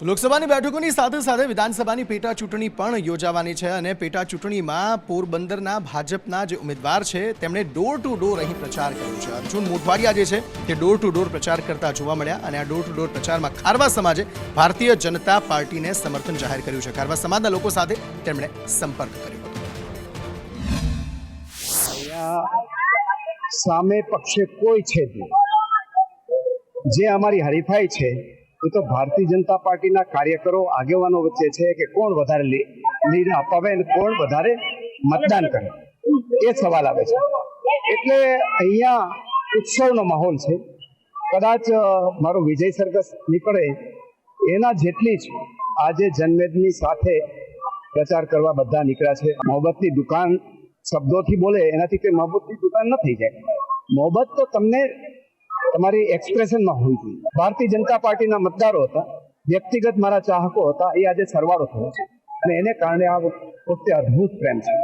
લોકસભાની બેઠકોની સાથે સાથે વિધાનસભાની પેટા ચૂંટણી પણ યોજાવાની છે અને પેટા ચૂંટણીમાં પોરબંદરના ભાજપના જે ઉમેદવાર છે, તેમણે ડોર ટુ ડોર અહીં પ્રચાર કર્યો છે. અર્જુન મોઢવાડિયા જે છે, તે ડોર ટુ ડોર પ્રચાર કરતા જોવા મળ્યા અને આ ડોર ટુ ડોર પ્રચારમાં ખારવા સમાજે ભારતીય જનતા પાર્ટીને સમર્થન જાહેર કર્યું છે. ખારવા સમાજના લોકો સાથે તેમણે સંપર્ક કર્યો સામે પક્ષે કોઈ છે જે અમારી હરીફાઈ છે એ તો ભારતીય જનતા પાર્ટીના કાર્યકરો આગેવાનો વચ્ચે છે કે કોણ વધારે લીડ અપાવે અને કોણ વધારે મતદાન કરે? એ સવાલ આવે છે. એટલે અહીંયા ઉત્સવનો માહોલ છે. કદાચ મારો વિજય સરઘસ નીકળે, એના જેટલી જ આજે જનમેદની સાથે પ્રચાર કરવા બધા નીકળ્યા છે. મોહબ્બતની દુકાન શબ્દોથી બોલે, એનાથી કંઈ મોહબ્બતની દુકાન ન થઈ જાય. મોહબ્બત તો તમને તમારી એક્સપ્રેશનમાં હોવી જોઈએ. ભારતીય જનતા પાર્ટીના મતદારો હતા, વ્યક્તિગત મારા ચાહકો હતા, એ આજે સરવાળો થયો છે. અને એને કારણે આ વખતે અદ્ભુત પ્રેમ છે.